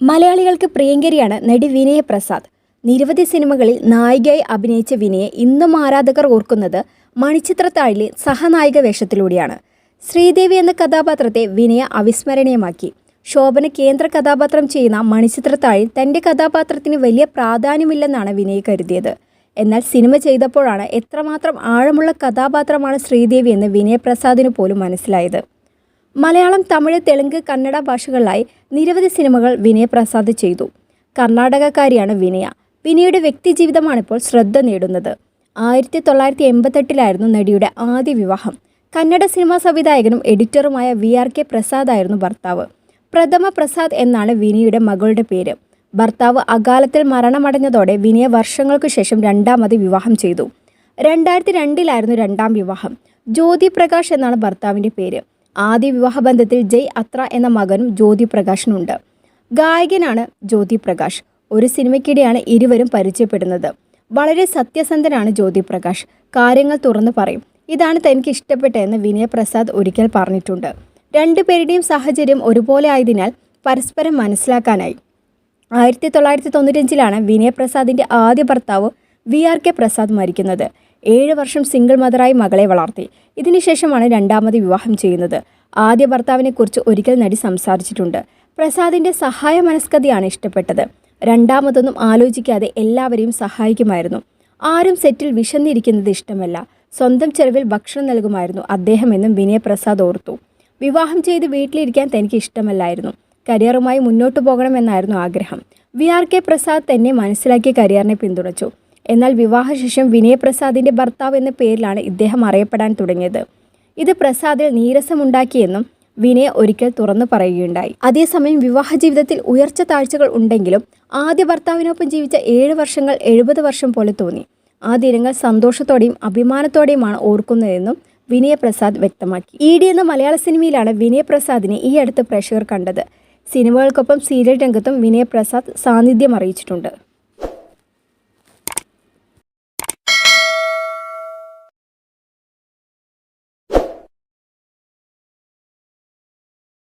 മലയാളികൾക്ക് പ്രിയങ്കരിയാണ് നടി വിനയ പ്രസാദ്. നിരവധി സിനിമകളിൽ നായികയായി അഭിനയിച്ച വിനയെ ഇന്നും ആരാധകർ ഓർക്കുന്നത് മണിച്ചിത്രത്താഴിലെ സഹനായിക വേഷത്തിലൂടെയാണ്. ശ്രീദേവി എന്ന കഥാപാത്രത്തെ വിനയ അവിസ്മരണീയമാക്കി. ശോഭന കേന്ദ്ര കഥാപാത്രം ചെയ്യുന്ന മണിച്ചിത്രത്താഴിൽ തന്റെ കഥാപാത്രത്തിന് വലിയ പ്രാധാന്യമില്ലെന്നാണ് വിനയ കരുതിയത്. എന്നാൽ സിനിമ ചെയ്തപ്പോഴാണ് എത്രമാത്രം ആഴമുള്ള കഥാപാത്രമാണ് ശ്രീദേവി എന്ന് വിനയപ്രസാദിന് പോലും മനസ്സിലായത്. മലയാളം തമിഴ് തെലുങ്ക് കന്നഡ ഭാഷകളിലായി നിരവധി സിനിമകൾ വിനയ പ്രസാദ് ചെയ്തു. കർണാടകക്കാരിയാണ് വിനയ. വിനയുടെ വ്യക്തിജീവിതമാണിപ്പോൾ ശ്രദ്ധ നേടുന്നത്. ആയിരത്തി തൊള്ളായിരത്തി എൺപത്തെട്ടിലായിരുന്നു നടിയുടെ ആദ്യ വിവാഹം. കന്നഡ സിനിമാ സംവിധായകനും എഡിറ്ററുമായ വി ആർ കെ പ്രസാദ് ആയിരുന്നു ഭർത്താവ്. പ്രഥമ പ്രസാദ് എന്നാണ് വിനയുടെ മകളുടെ പേര്. ഭർത്താവ് അകാലത്തിൽ മരണമടഞ്ഞതോടെ വിനയ വർഷങ്ങൾക്ക് ശേഷം രണ്ടാമത് വിവാഹം ചെയ്തു. രണ്ടായിരത്തി രണ്ടിലായിരുന്നു രണ്ടാം വിവാഹം. ജ്യോതി പ്രകാശ് എന്നാണ് ഭർത്താവിന്റെ പേര്. ആദ്യ വിവാഹബന്ധത്തിൽ ജയ് അത്ര എന്ന മകനും ജ്യോതി പ്രകാശിനുണ്ട് ഗായകനാണ് ജ്യോതി പ്രകാശ് ഒരു സിനിമയ്ക്കിടെയാണ് ഇരുവരും പരിചയപ്പെടുന്നത്. വളരെ സത്യസന്ധനാണ് ജ്യോതി പ്രകാശ് കാര്യങ്ങൾ തുറന്നു പറയും. ഇതാണ് തനിക്ക് ഇഷ്ടപ്പെട്ടതെന്ന് വിനയപ്രസാദ് ഒരിക്കൽ പറഞ്ഞിട്ടുണ്ട്. രണ്ടുപേരുടെയും സാഹചര്യം ഒരുപോലെ ആയതിനാൽ പരസ്പരം മനസ്സിലാക്കാനായി. ആയിരത്തി തൊള്ളായിരത്തി തൊണ്ണൂറ്റഞ്ചിലാണ് വിനയപ്രസാദിന്റെ ആദ്യ ഭർത്താവ് വി ആർ കെ പ്രസാദ് മരിക്കുന്നത്. ഏഴ് വർഷം സിംഗിൾ മദറായി മകളെ വളർത്തി. ഇതിനുശേഷമാണ് രണ്ടാമത് വിവാഹം ചെയ്യുന്നത്. ആദ്യ ഭർത്താവിനെക്കുറിച്ച് ഒരിക്കൽ നടി സംസാരിച്ചിട്ടുണ്ട്. പ്രസാദിന്റെ സഹായ മനസ്കതയാണ് ഇഷ്ടപ്പെട്ടത്. രണ്ടാമതൊന്നും ആലോചിക്കാതെ എല്ലാവരെയും സഹായിക്കുമായിരുന്നു. ആരും സെറ്റിൽ വിശന്നിരിക്കുന്നത് ഇഷ്ടമല്ല. സ്വന്തം ചെലവിൽ ഭക്ഷണം നൽകുമായിരുന്നു അദ്ദേഹമെന്നും വിനയ പ്രസാദ് ഓർത്തു. വിവാഹം ചെയ്ത് വീട്ടിലിരിക്കാൻ തനിക്ക് ഇഷ്ടമല്ലായിരുന്നു. കരിയറുമായി മുന്നോട്ടു പോകണമെന്നായിരുന്നു ആഗ്രഹം. വി ആർ കെ പ്രസാദ് തന്നെ മനസ്സിലാക്കിയ കരിയറിനെ പിന്തുണച്ചു. എന്നാൽ വിവാഹശേഷം വിനയപ്രസാദിന്റെ ഭർത്താവ് എന്ന പേരിലാണ് ഇദ്ദേഹം അറിയപ്പെടാൻ തുടങ്ങിയത്. ഇത് പ്രസാദിൽ നീരസമുണ്ടാക്കിയെന്നും വിനയ ഒരിക്കൽ തുറന്നു പറയുകയുണ്ടായി. അതേസമയം വിവാഹ ജീവിതത്തിൽ ഉയർച്ച താഴ്ചകൾ ഉണ്ടെങ്കിലും ആദ്യ ഭർത്താവിനൊപ്പം ജീവിച്ച ഏഴ് വർഷങ്ങൾ എഴുപത് വർഷം പോലെ തോന്നി. ആ ദിനങ്ങൾ സന്തോഷത്തോടെയും അഭിമാനത്തോടെയുമാണ് ഓർക്കുന്നതെന്നും വിനയപ്രസാദ് വ്യക്തമാക്കി. ഇ ഡി എന്ന മലയാള സിനിമയിലാണ് വിനയപ്രസാദിനെ ഈ അടുത്ത് പ്രേക്ഷകർ കണ്ടത്. സിനിമകൾക്കൊപ്പം സീരിയൽ രംഗത്തും വിനയപ്രസാദ് സാന്നിധ്യം അറിയിച്ചിട്ടുണ്ട്.